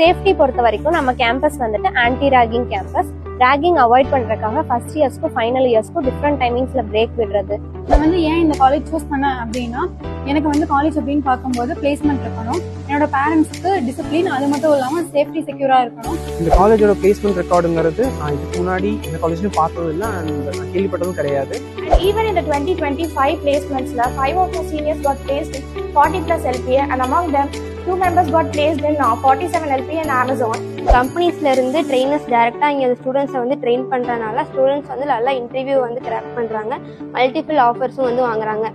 Safety பொறுத்த வரைக்கும் நம்ம கேம்பஸ் வந்துட்டு anti ragging campus ragging avoid பண்றதுக்காக ஃபர்ஸ்ட் இயர்ஸ்க்கும் ஃபைனல் இயர்ஸ்க்கும் டிஃப்ரெண்ட் டைமிங்ஸ்ல பிரேக் விடுறது. நான் வந்து ஏன் இந்த காலேஜ் சூஸ் பண்ணேன் அப்படின்னா எனக்கு வந்து காலேஜ் அப்படின்னு பார்க்கும்போது பிளேஸ்மெண்ட் இருக்கணும். என்னோட பேரண்ட்ஸ்க்கு டிசிப்ளின் அது மட்டும் இல்லாமல் சேஃப்டி செக்யூராக இருக்கணும். இந்த காலேஜோட பிளேஸ்மெண்ட் ரெக்கார்டுங்கிறது நான் இதுக்கு முன்னாடி இந்த காலேஜ்லையும் பார்த்ததும் இல்லை அண்ட் நான் கேள்விப்பட்டதும் கிடையாது. The 2025 placements, la, five of the seniors got placed in 40 plus LPA, and among them, two members got placed in uh, 47 LPA and Amazon. கம்பெனிஸ்ல இருந்து ட்ரெயினர்ஸ் டைரக்டா இங்க ஸ்டூடெண்ட்ஸை வந்து ட்ரெயின் பண்றதுனால ஸ்டூடெண்ட்ஸ் வந்து நல்லா இன்டர்வியூ வந்து கிராக் பண்றாங்க. மல்டிபிள் ஆஃபர்ஸும் வந்து வாங்குறாங்க.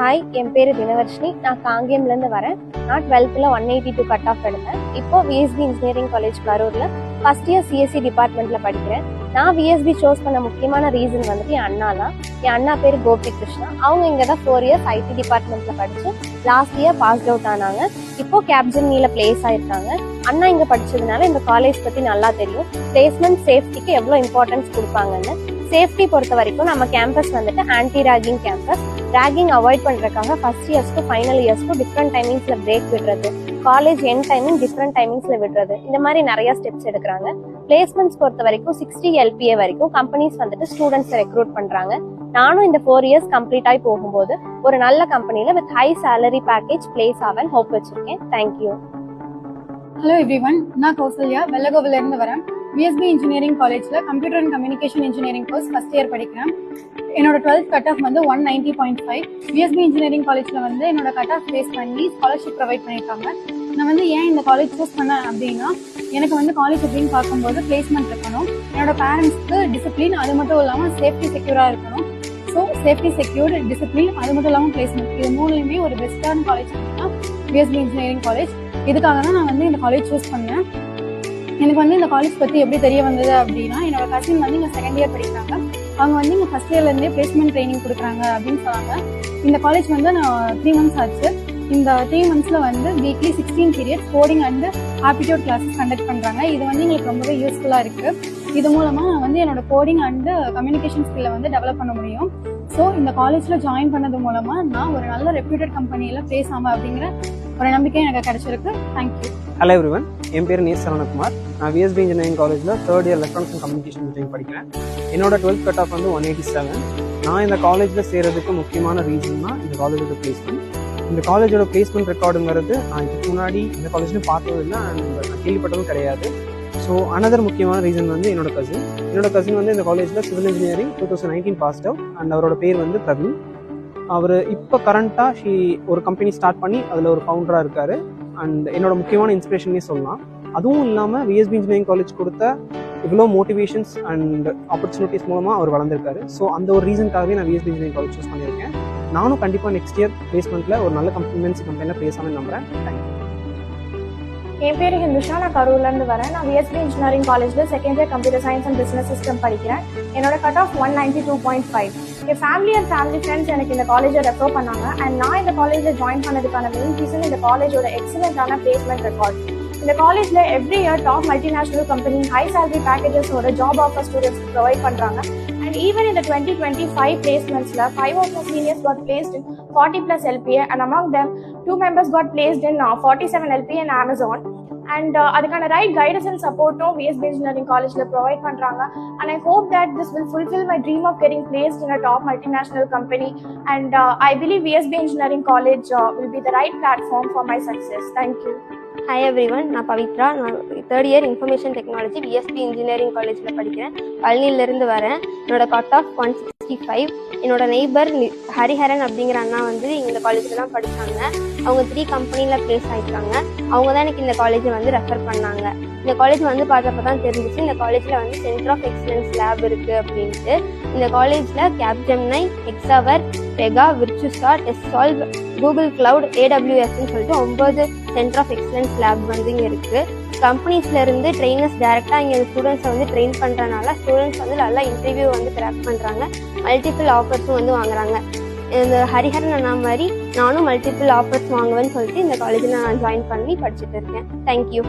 ஹாய் என் பேர் தினவர்ஷினி. நான் காங்கேம்லேருந்து வரேன். நான் டுவெல்த்தில் one eighty two cut off எடுத்தேன். இப்போ விஎஸ்பி இன்ஜினியரிங் காலேஜ் கரூரில் ஃபஸ்ட் இயர் சிஎஸ்சி டிபார்ட்மெண்ட்டில் படிக்கிறேன். நான் விஎஸ்பி சூஸ் பண்ண முக்கியமான ரீசன் வந்துட்டு என் அண்ணா தான். என் அண்ணா பேர் கோபி கிருஷ்ணா அவங்க இங்கே தான் ஃபோர் இயர்ஸ் ஐடி டிபார்ட்மெண்ட்டில் படித்து லாஸ்ட் இயர் பாஸ் அவுட் ஆனாங்க. இப்போ கேப்ஜென்னியில் பிளேஸ் ஆயிருக்காங்க. அண்ணா இங்கே படிச்சதுனால இந்த காலேஜ் பற்றி நல்லா தெரியும். பிளேஸ்மெண்ட் சேஃப்டிக்கு எவ்வளோ இம்பார்ட்டன்ஸ் கொடுப்பாங்கன்னு. சேஃப்டி பொறுத்த வரைக்கும் நம்ம கேம்பஸ் வந்துட்டு anti ragging campus ragging avoid பண்றதுக்காக ஃபர்ஸ்ட் இயர்ஸ்க்கு ஃபைனல் இயர்ஸ்க்கும் டிஃப்ரெண்ட் டைமிங்ஸில் பிரேக் விடுறது. காலேஜ் என் டைமிங் டிஃப்ரெண்ட் டைமிங்ஸில் விடுறது. இந்த மாதிரி நிறைய ஸ்டெப்ஸ் எடுக்கிறாங்க. பிளேஸ்மெண்ட்ஸ் பொறுத்த வரைக்கும் சிக்ஸ்டி எல்பிஏ வரைக்கும் கம்பெனிஸ் வந்துட்டு ஸ்டூடெண்ட்ஸ் ரெக்ரூட் பண்ணுறாங்க நானும் இந்த ஃபோர் இயர்ஸ் கம்ப்ளீட் ஆகி போகும்போது ஒரு நல்ல கம்பெனியில் with high salary package place ஆவேன் ஹோப் வச்சிருக்கேன். தேங்க்யூ ஹலோ எவ்ரி ஒன் நான் கௌசல்யா வெள்ளகோவிலேருந்து வரேன். பிஎஸ்பி இன்ஜினியரிங் காலேஜில் computer and communication engineering course first year படிக்கிறேன். என்னோட டுவெல்த் கட் ஆஃப் வந்து one ninety point five VSB engineering காலேஜில் வந்து என்னோட கட் ஆஃப் பேஸ் பண்ணி ஸ்காலர்ஷிப் ப்ரொவைட் பண்ணியிருக்காங்க. நான் வந்து ஏன் இந்த காலேஜ் சூஸ் பண்ணேன் அப்படின்னா எனக்கு வந்து காலேஜ் அப்படின்னு பார்க்கும்போது பிளேஸ்மெண்ட் இருக்கணும். என்னோட பேரண்ட்ஸ்க்கு டிசிப்ளின் அது மட்டும் இல்லாமல் சேஃப்டி செக்யூராக இருக்கணும். ஸோ சேஃப்டி செக்யூர்டு டிசிப்ளின் அது மட்டும் இல்லாமல் பிளேஸ்மெண்ட் இது மூணுலையுமே ஒரு பெஸ்ட்டான காலேஜ் அப்படின்னா பிஎஸ்பி இன்ஜினியரிங் காலேஜ் இதுக்காக தான் நான் வந்து இந்த காலேஜ் சூஸ் பண்ணேன். எனக்கு வந்து இந்த காலேஜ் பற்றி எப்படி தெரிய வந்தது அப்படின்னா என்னோட கசின் வந்து இங்கே செகண்ட் இயர் படிக்கிறாங்க. அவங்க வந்து இங்கே ஃபஸ்ட் இயர்லேருந்தே பிளேஸ்மெண்ட் ட்ரைனிங் கொடுக்குறாங்க அப்படின்னு சொன்னாங்க. இந்த காலேஜ் வந்து நான் த்ரீ மந்த்ஸ் ஆச்சு. இந்த த்ரீ மந்த்ஸில் வந்து weekly sixteen periods coding and aptitude classes conduct பண்ணுறாங்க இது வந்து எங்களுக்கு ரொம்பவே யூஸ்ஃபுல்லாக இருக்குது இது மூலமாக நான் வந்து என்னோட கோடிங் அண்டு கம்யூனிகேஷன் ஸ்கில்லை வந்து டெவலப் பண்ண முடியும். ஸோ இந்த காலேஜில் ஜாயின் பண்ணது மூலமாக நான் ஒரு நல்ல ரெப்யூட்டட் கம்பெனியில் பேசாமல் அப்படிங்கிற ஒரு நம்பிக்கை எனக்கு கிடைச்சிருக்கு. தேங்க்யூ ஹலோ எவ்ரிவன் என் பேர் நேஸ் சரவணகுமார். நான் விஎஸ்பி இன்ஜினியரிங் காலேஜில் third year electronics and communication engineering படிக்கிறேன். என்னோட டுவெல்த் கட் ஆஃப் வந்து ஒன் எயிட்டி செவன் நான் இந்த காலேஜில் சேர்றதுக்கு முக்கியமான ரீசன் தான் இந்த காலேஜோட பிளேஸ்மெண்ட் இந்த காலேஜோட பிளேஸ்மெண்ட் ரெக்கார்டுங்கிறது நான் இதுக்கு முன்னாடி இந்த காலேஜ்லேயும் பார்த்ததும் இல்லை அண்ட் நான் கேள்விப்பட்டதும் கிடையாது. ஸோ அனதர் முக்கியமான ரீசன் வந்து என்னோட கசின் என்னோட கசின் வந்து இந்த காலேஜில் civil engineering two thousand nineteen passed out and அவரோட பேர் வந்து பிரவீன். அவர் இப்போ கரண்ட்டாக ஷீ ஒரு கம்பெனி ஸ்டார்ட் பண்ணி அதில் ஒரு ஃபவுண்டராக இருக்காரு. அண்ட் என்னோட முக்கியமான இன்ஸ்பிரேஷனே சொல்லலாம். அதுவும் இல்லாமல் விஎஸ்பி இன்ஜினியரிங் காலேஜ் கொடுத்த இவ்வளோ மோட்டிவேஷன்ஸ் அண்ட் ஆப்பர்ச்சுனிட்டிஸ் மூலமாக அவர் வளர்ந்துருக்காரு. ஸோ அந்த ஒரு ரீசன்க்காகவே நான் விஎஸ்பி இன்ஜினியரிங் காலேஜ் சூஸ் பண்ணியிருக்கேன். நானும் கண்டிப்பாக நெக்ஸ்ட் இயர் பிளேஸ்மெண்ட்டில் ஒரு நல்ல கம்பெனிமென்சி கம்பெனியில் பிளேஸ் நம்புறேன். தேங்க்யூ என் பேர் ஹிந்துஷா நான் கரூர்லேருந்து வரேன். நான் விஎஸ்பி இன்ஜினியரிங் காலேஜில் second year computer science and business system படிக்கிறேன். என்னோட cut off one ninety two point five N family and family friends எனக்கு இந்த காலேஜை ரெஃபர் பண்ணாங்க. அண்ட் நான் இந்த காலேஜில் ஜாயின் பண்ணதுக்கான மெயின் ரீசன் இந்த காலேஜோட எக்ஸலண்ட்டான பிளேஸ்மெண்ட் ரெக்கார்ட் இந்த காலேஜில் every year top multinational company high salary பேக்கேஜஸோட job offer students provide பண்ணுறாங்க அண்ட் ஈவன் இந்த twenty twenty five பிளேஸ்மெண்ட்ஸில் five of the seniors got placed forty plus LPA and among them two members got placed in forty seven LPA and Amazon and அதுக்கான right guidance and சப்போர்ட்டும் VSB engineering காலேஜில் provide பண்ணுறாங்க and I hope that this will fulfil my dream of getting placed in a top multinational company and I believe VSB engineering college will be the right platform for my success thank you hi everyone நான் பவித்ரா. நான் third year information technology VSB engineering காலேஜில் படிக்கிறேன். பழனியிலேருந்து வரேன். என்னோட cut off one sixty five என்னோட neighbour Hariharan அப்படிங்கிற அண்ணா வந்து இந்த காலேஜில் தான் படித்தாங்க அவங்க த்ரீ கம்பெனியில் ப்ளேஸ் ஆகிருக்காங்க அவங்க தான் எனக்கு இந்த காலேஜை வந்து ரெஃபர் பண்ணாங்க. இந்த காலேஜ் வந்து பார்த்தப்ப தான் தெரிஞ்சிச்சு இந்த காலேஜில் வந்து சென்டர் ஆஃப் எக்ஸலன்ஸ் லேப் இருக்குது அப்படின்ட்டு. இந்த காலேஜில் கேப்ஜெம்னை எக்ஸாவர் பெகா விர்ச்சுஸ்டா டெஸ்டால்வ் கூகுள் கிளவுட் ஏடபிள்யூஎஸ்ன்னு சொல்லிட்டு ஒம்பது சென்டர் ஆஃப் எக்ஸலன்ஸ் லேப் வந்து இங்கே இருக்குது கம்பெனிஸ்லேருந்து ட்ரெயினர்ஸ் டேரெக்டாக இங்கே ஸ்டூடெண்ட்ஸை வந்து ட்ரெயின் பண்ணுறதுனால ஸ்டூடெண்ட்ஸ் வந்து நல்லா இன்டர்வியூ வந்து கிராக் பண்ணுறாங்க மல்டிபிள் ஆஃபர்ஸும் வந்து வாங்குறாங்க. இந்த ஹரிஹரன் அண்ணா மாதிரி நானும் மல்டிபிள் ஆஃபர்ஸ் வாங்குவேன்னு சொல்லிட்டு இந்த காலேஜில் நான் ஜாயின் பண்ணி படிச்சுட்டு இருக்கேன். தேங்க்யூ